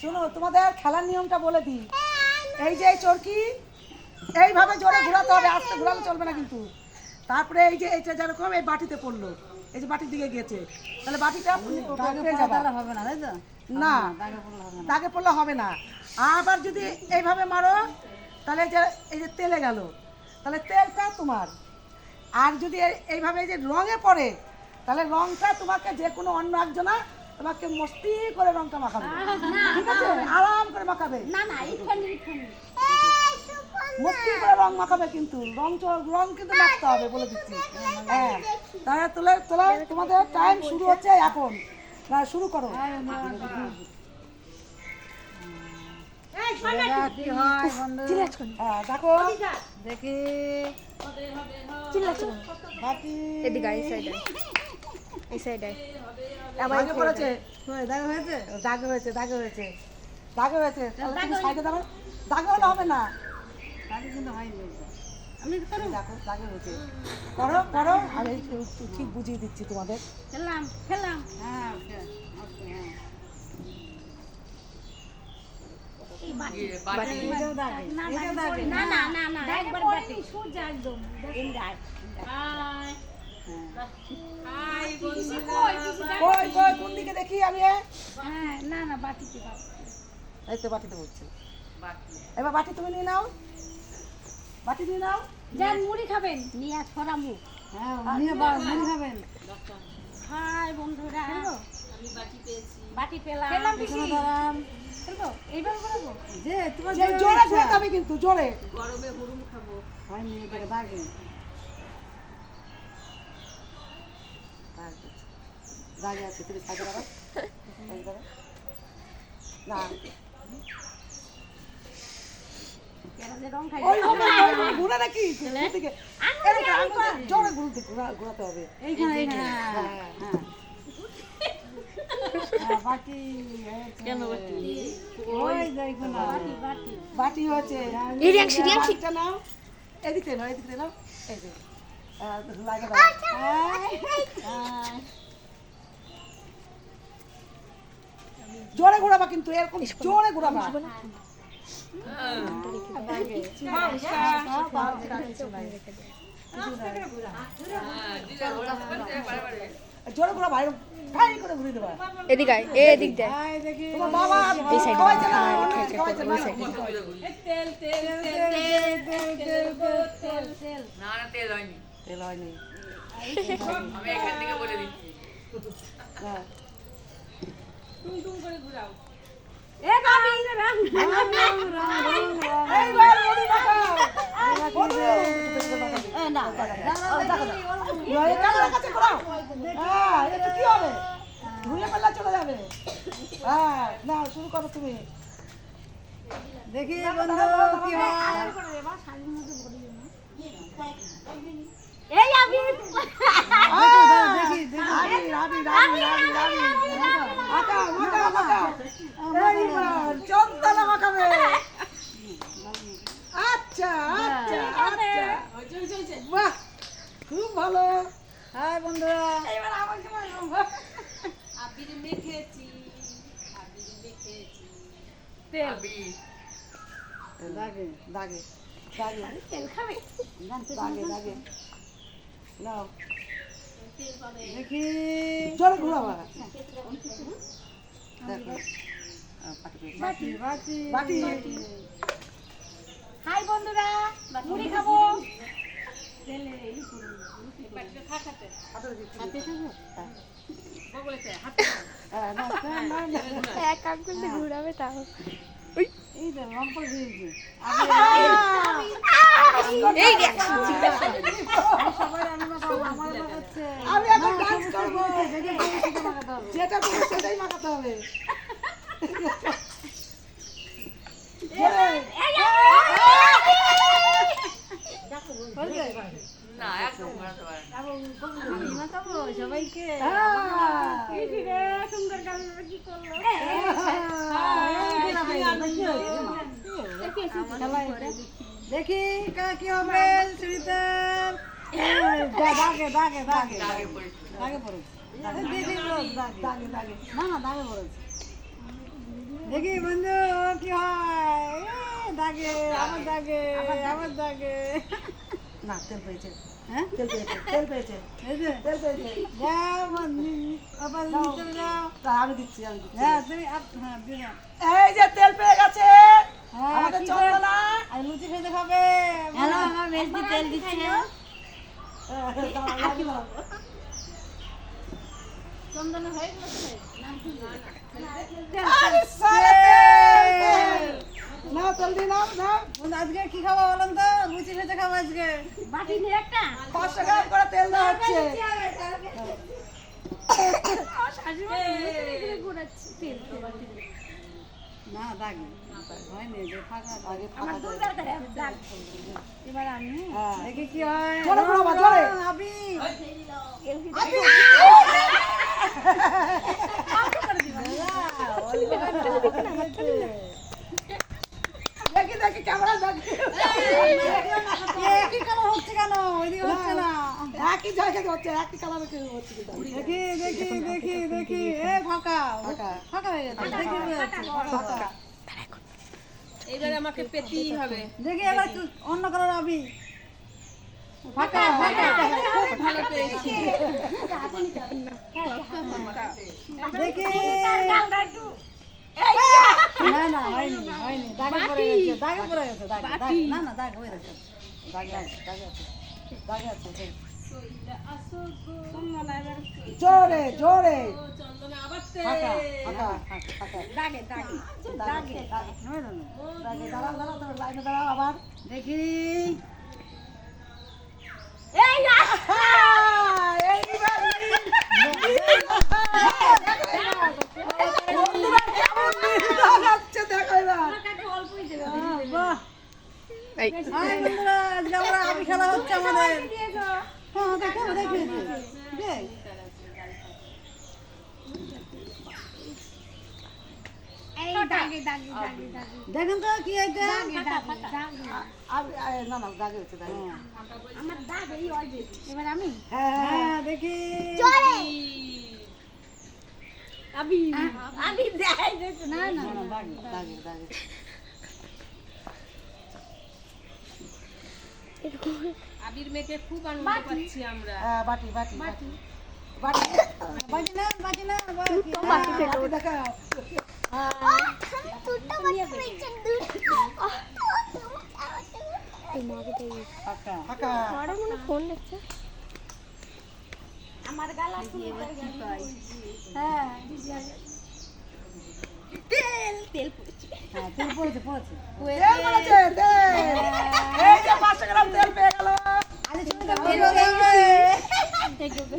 শোনো তোমাদের খেলার নিয়মটা বলে দিই। এই যে এই চরকি এইভাবে জোরে ঘোরাতে হবে আস্তে ঘোরালে চলবে না কিন্তু। তারপরে এই যে এইটা যেরকম এই বাটিতে পড়ল এই যে বাটির দিকে গেছে। তাহলে বাটিটা হবে না তাই তো? না দাগে পড়লে হবে না। আবার যদি এইভাবে মারো তাহলে এই যে এই যে তেলে গেল। তাহলে তেলটা তোমার। আর যদি এইভাবে এই যে রঙে পড়ে তাহলে রঙটা তোমাকে যে কোনো অন্য একজনা তোমাকে মস্তি করে রংটা মাখাবে। ঠিক আছে? আরাম করে মাখাবে। না না মস্তি করে রং মাখাবে কিন্তু। রং রং কিন্তু মাখতে হবে বলে দিচ্ছি। হ্যাঁ। তাহলে তোলে তোলা তোমাদের টাইম শুরু হচ্ছে এখন। না শুরু করো। হয় হ্যাঁ দেখো। দেখি। বাকি এদিকে সাইডে এই সাইডে দাগে পড়েছে। কই, হয়েছে? দাগে হয়েছে দাগে হয়েছে। দাগে হয়েছে। তাহলে তুমি সাইডে দাও দাগে হলে হবে না। তাকে কিন্তু হয়নি। আমি করো। দেখো দাগে হয়েছে। করো করো। আমি ঠিক বুঝিয়ে দিচ্ছি তোমাদের। খেলাম খেলাম। হ্যাঁ হ্যাঁ। না না না না একবার সোজা একদম। ইন্দার কই কই কোন দিকে দেখি আমি এ? হ্যাঁ না না বাটিতে এই তো বাটিতে বলছি এবার বাটি তুমি নিয়ে নাও। বাটি নিয়ে নাও। যান মুড়ি খাবেন? নিয়ে ছড়া মুখ হ্যাঁ নিয়ে বা মুড়ি খাবেন। হাই বন্ধুরা। বাটি পেলাম। পেলাম এখানে দাঁড়ান। এইবার করব? যে তোমার যে জোরে হবে কিন্তু জোরে। হয়নি এটাকে দাগে দাগে আছে তুমি সাইডে দাঁড়াও সাইডে দাঁড়াও। না এরা যে রং খাই ওই হবে ওই হবে, ঘুরে নাকি? দিকে এরকম আঙুল দিয়ে জোরে ঘুরতে ঘোরাতে হবে। হ্যাঁ হ্যাঁ হ্যাঁ। হ্যাঁ, বাটি কেন বাটি? ওই দেখো না। বাটি হচ্ছে এই রিয়াংশি রিয়াংশি নাও। এদিকে নাও এদিকে নাও। এই যে আহ, দাও জোরে ঘোরাবা কিন্তু এরকম জোরে ঘোরাবা। জোরে করে ঘুরে দেবা। এদিকে আয়, এই এদিক দে তোমার বাবা এই সাইডে খাওয়াইছে না অন্য খাইছে, খাওয়াইছে না। ওই সাইডে। না না তেল হয়নি। তেল হয়নি। আমি এখান থেকে বলে দিচ্ছি। হ্যাঁ। এইবার বড়ি মাখাও বড়ি না নয় ক্যামেরার কাছে ঘোরাও হ্যাঁ একটু কি হবে ধুয়ে ফেলা চলে যাবে হ্যাঁ না শুরু করো তুমি দেখি। বন্ধু কি হয় এই আমি দেখি মাখা মাখাবে। আচ্ছা আচ্ছা আচ্ছা। বাহ খুব ভালো। হাই বন্ধুরা। এবার আমাকে দাগে দাগে। দাগে। তেল খাবে। দাগে দাগে। নাও। দেখি। জোরে ঘুরাবা দেখো। বাটি বাটি হাই বন্ধুরা মুড়ি খাব। হ্যাঁ। এক আঙ্গুল দিয়ে ঘুরাবে তাও। এই তো লম্পল দিয়েছি এই রিয়াকশন সবাই আমি মাখাবো আমার মাখাচ্ছে আমি এখন ডান্স করব। দেখি যেটা বলব সেটাই মাখাতে হবে। সবাইকে হ্যাঁ। সুন্দর কালার কি করল দেখি কা- কি হবে সুরিতার দাগে দাগে দাগে আগে পড়েছি দাগে পড়েছে দেখি রোজ দাগে দাগে দাগে। না না দাগে পড়েছে দেখি বন্ধু কি হয়? দাগে আমার দাগে আমার দাগে। না তেল পেয়েছে। হ্যাঁ? তেল পেয়েছে তেল পেয়েছে। তেল পেয়েছে। যাও আবার চলে যাও। আমি দিচ্ছি আমি দিচ্ছি। হ্যাঁ তুমি হ্যাঁ এই যে তেল পেয়ে গেছে। হ্যাঁ, আমাদের? আর লুচি খেতে খাবে হ্যালো আমার মেজদি তেল দিচ্ছে? তেল, তেল। নাও তেল দিয়ে নাও নাও আজকে কি খাব বলেন তো? লুচি খেতে খাব আজকে। বাটি নিয়ে একটা? পাঁচশো গ্রাম করে তেল দেওয়া হচ্ছে। না দাগে যে ফাঁকা আছে দাগ। এবার আমি। দেখি কি হয়। আবি! দেখি দেখি ক্যামেরা দেখি কি কালার হচ্ছে কেন ওইদিকে হচ্ছে না একই জায়গায় হচ্ছে একই কালার হচ্ছে দেখি দেখি দেখি দেখি এ ফাঁকা ফাঁকা। ফাঁকা। হয়ে গেছে দেখি ফাঁকা। এবার আমাকে পেতেই হবে দেখি। এবার অন্য কালার আবি ফাঁকা ফাঁকা ভালো পেয়েছি দেখি না না হয়নি হয়নি। দাগে পড়ে গেছে দাগে পড়ে গেছে দাগে দাগে। না না দাগ হয়ে গেছে। দাগে আছে, দাগে আছে, দাগে আছে, জোরে জোরে। আবার। ফাঁকা তেল ফাঁকা ফাঁকা, ফাঁকা দাগে দাগে দাগে দাগে নয় না, না। দাগে দাঁড়াও দাঁড়াও দাঁড়াও লাইনে দাঁড়াও আবার দেখি এই না হ্যাঁ, এইবার বন্ধুরা কেমন দাগ আছে দেখো এবার অল্পই দেবে আহ, বাহ আবি খেলা হচ্ছে আমাদের। হ্যাঁ দেখো দেখি দেখ। দেখেন তো কি আরে, না না দাগে হচ্ছে অল্পে এবার আমি? হ্যাঁ হ্যাঁ হ্যাঁ। দেখি। আমি আমি দেখাই না না না, দাগে দাগে। আবির মেয়েকে খুব আনন্দ পাচ্ছি আমরা। হ্যাঁ বাটি বাটি বাটি। বাটি। না বাজি না বাটি দেখাও। ফাঁকা। ফাঁকা। ফোন দেখছে। আমার গালা হ্যাঁ তেল তেল পড়ছে হ্যাঁ তেল পড়েছে পড়েছে তেল বলেছে তেল এই যে পাঁচশো গ্রাম তেল পেয়ে গেল আরে তুমি তো তেল দেবে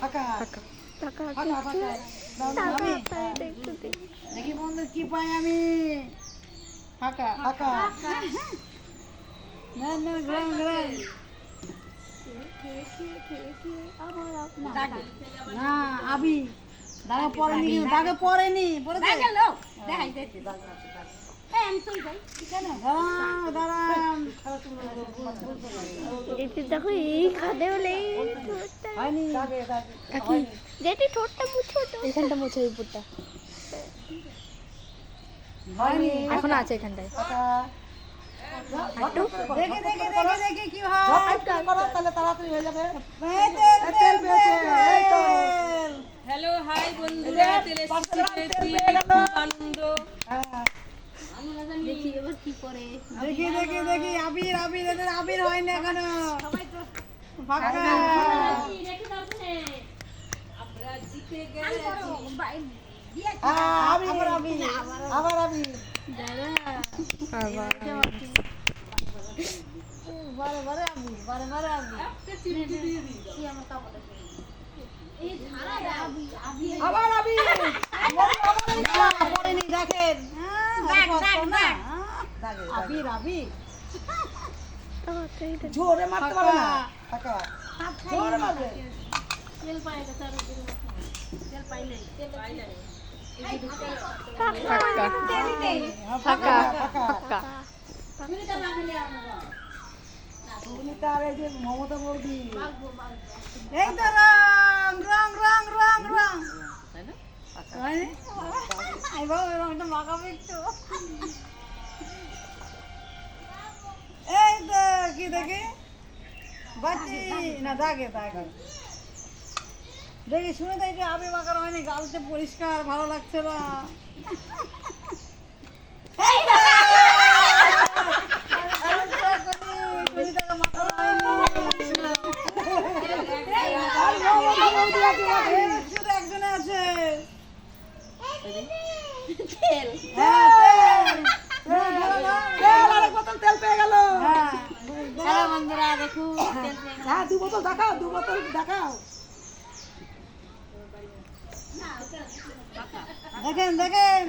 ফাঁকা টাকা ফাঁকা ফাঁকা দেখি বন্ধু কি পাই আমি ফাঁকা ফাঁকা না না গ্রাম গ্রাম না আবি দাগে দাগে দাগে দেখাই দেখো এই খাদে বলে ঠোঁটটা যেটি মুছো এখানটা মুছো এই হয়নি। এখন আছে এখানটায়। ফাঁকা দেখি দেখি দেখি দেখি কি হয়? ঝটপট করো তাহলে তাড়াতাড়ি হয়ে যাবে। তেল তেল তো হ্যালো হাই বন্ধুরা তেলে। খুব আনন্দ। দেখি এবার কি করে? দেখি দেখি দেখি আবির আবির এদের আবির হয় না এখনও ফাঁকা। রেখে দাও শুনে আমরা জিতে গেছি। আবার আমি আবার আমি বারে আবির। বারে বারে আবির আবি। আবি পড়েনি দেখেন। হ্যাঁ। দাগ। হ্যাঁ, আবির জোরে মারতে পারে না। ফাঁকা। জোরে মারবে তেল পায় তেল পাই নাই তেল পাই নাই। ফাঁকা। ফাঁকা। ফাঁকা। চুরিটা এই যে মমতা বৌদি। এই তো রং রং রং রং এই তো কি দেখি? বাচ্চি। না দাগে দাগে দেখি শুনে দেখি আবে হয়নি গালতে পরিষ্কার ভালো লাগছে না এই তো! আরে তো করি, কলিটাকে মাখানো হয়নি। আর মমতা বৌদি আছে বাকি। এই শুধু একজনে আছে তেল হ্যাঁ তেল। হ্যাঁ, ভালো না? তেল আর এক বোতল তেল পেয়ে গেল হ্যাঁ চলো বন্ধুরা দেখুন তেল পেয়ে গেছে। হ্যাঁ দু বোতল দেখাও দু বোতল দেখাও দেখেন দেখেন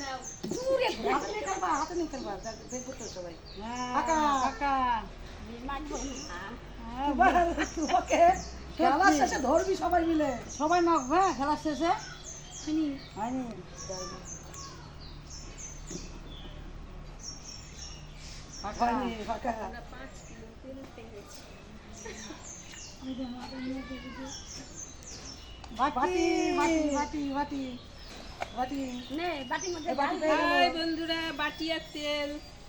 হাতে নিয়ে খেলবা হাতে নিয়ে খেলবা দেখ- দেখব তো সবাই হ্যাঁ, কাকা। কাকা হ্যাঁ, এবার শেষে ধরবি সবাই মিলে। সবাই মাখবে হ্যাঁ, খেলার শেষে। হয়নি। হয়নি, ফাঁকা। বাটি বাটি বাটি বাটি বাটি। নে বাটির মধ্যে এই বাটি পেয়ে গেল। হাই বন্ধুরা বাটি আর তেল।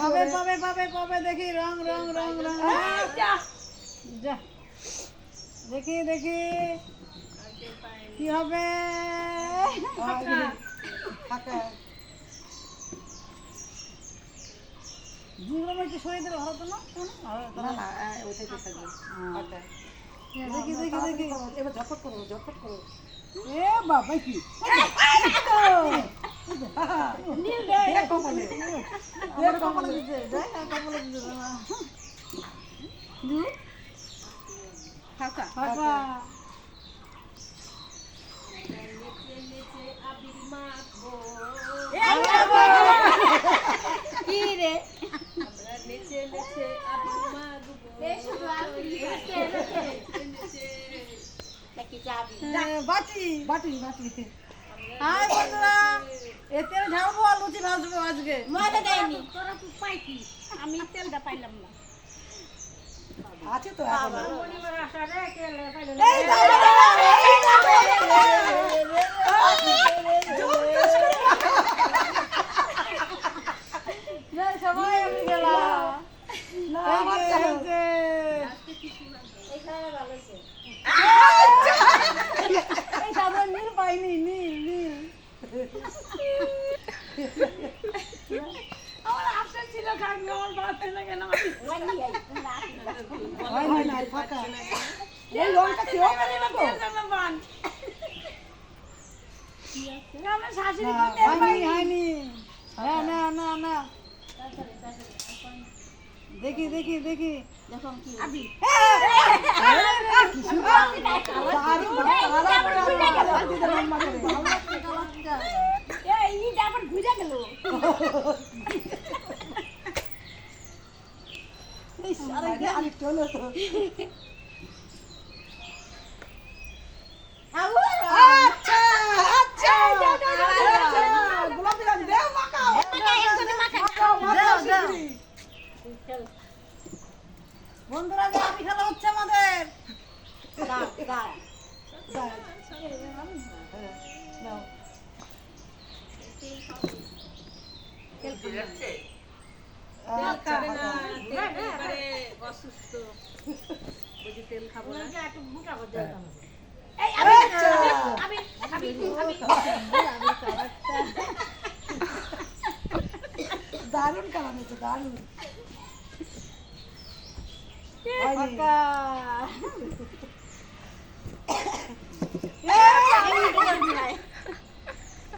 পাবে পাবে পাবে পাবে দেখি রং রং রং রং। যা। দেখি দেখি। কি হবে? ফাঁকা ফাঁকা একটু সরিয়ে দিলে ভালো তো না? না ওইটাই দেখি দেখি দেখি। এবার ঝটপট করো ঝটপট করো এ বাবা কি? কি রে? আমরা নেচে নেচে আবির এ, বাটি বাটি বাটি হাই বন্ধুরা এতে ঝাড়বো আর লুচি ভাজবো আজকে ময়দা দেয়নি তোরা তুই পাই কি আমি তেলটা পাইলাম না আছে তো এই অসুস্থ বুঝি তেল খাব না দারুণ দারুণ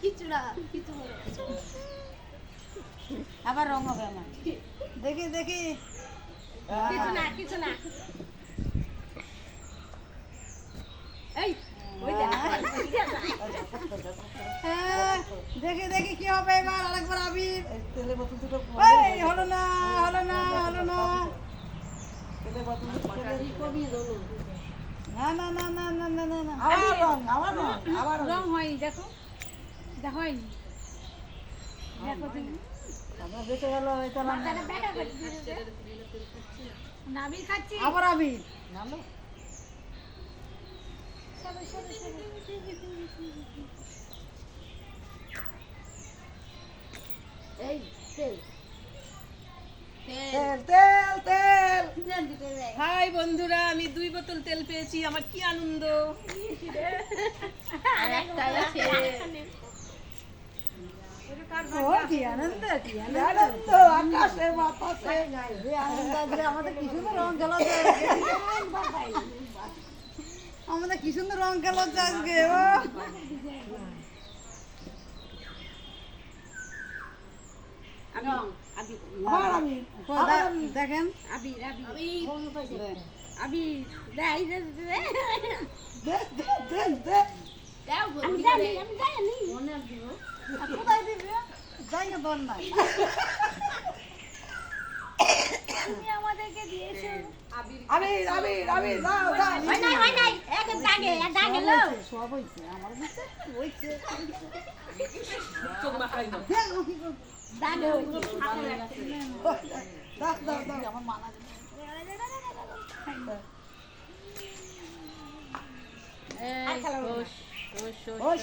কিছু না কিছু আবার রং হবে আমার। দেখি দেখি। কিছু না কিছু না। এই হ্যাঁ, দেখি দেখি কি হবে এবার আরেকবার আবির। এই বোতল দুটো এই হলো না হলো না হলো না। বোতল না না না না না না না না। আবার। রং আবার রং আবার রং। রং হয়নি দেখো। দেখো হয়নি। দেখো তুমি। বেঁচে গেল এটা না খাচ্ছি। আবার আবির ভালো এই তেল। তেল। তেল তেল তেল। দিতে দেয় হাই বন্ধুরা আমি দুই বোতল তেল পেয়েছি। আমার কি আনন্দ। আর একটা আছে। ও কি আনন্দ কি আনন্দ? আকাশে বাতাসে। যে আনন্দ আমাদের কি সুন্দর রং খেলা আমাদের কি সুন্দর রং খেলা হচ্ছে আজকে ও। দেখেন। আবির আবির আবির দেয় দে। দে দে দে কোথায় দিবি যাই না বন্যায় তুমি আমাদেরকে দিয়েছ আরে আরে আরে যাও যাও হয় নাই হয় নাই এক দাগে এক দাগে লো সব হইছে আমার হইছে হইছে চোখ মাখাই না দেখো কি দাগে হইছে হাতে লাগাছে দাও দাও দাও আমার মানা এই খোশ খোশ খোশ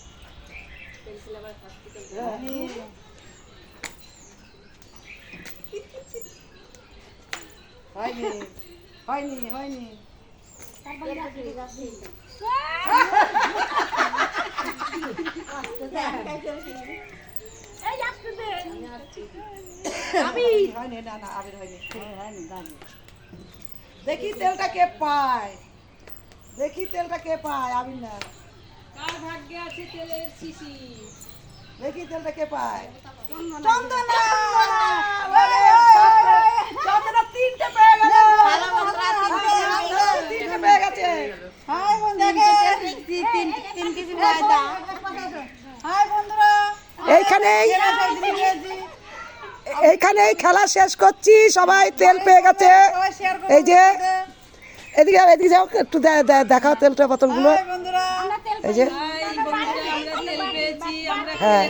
পেন্সিল আবার হাত থেকে হয়নি হয়নি হয়নি। হ্যাঁ, দেখি তেলটা কে পায়। দেখি তেলটা কে পায় আবির না। কার ভাগ্যে আছে তেলের শিশি দেখি তেলটা কে পায় চন্দনা! চন্দনা তিনটে পেয়ে গেল তিনটে পেয়ে গেছে হাই বন্ধুরা হাই বন্ধুরা এইখানেই। এইখানেই খেলা শেষ করছি সবাই তেল পেয়ে গেছে এই যে এদিকে এদিকে যাও একটু দেখাও তেলটা বোতলগুলো বন্ধুরা এই যে হ্যাঁ।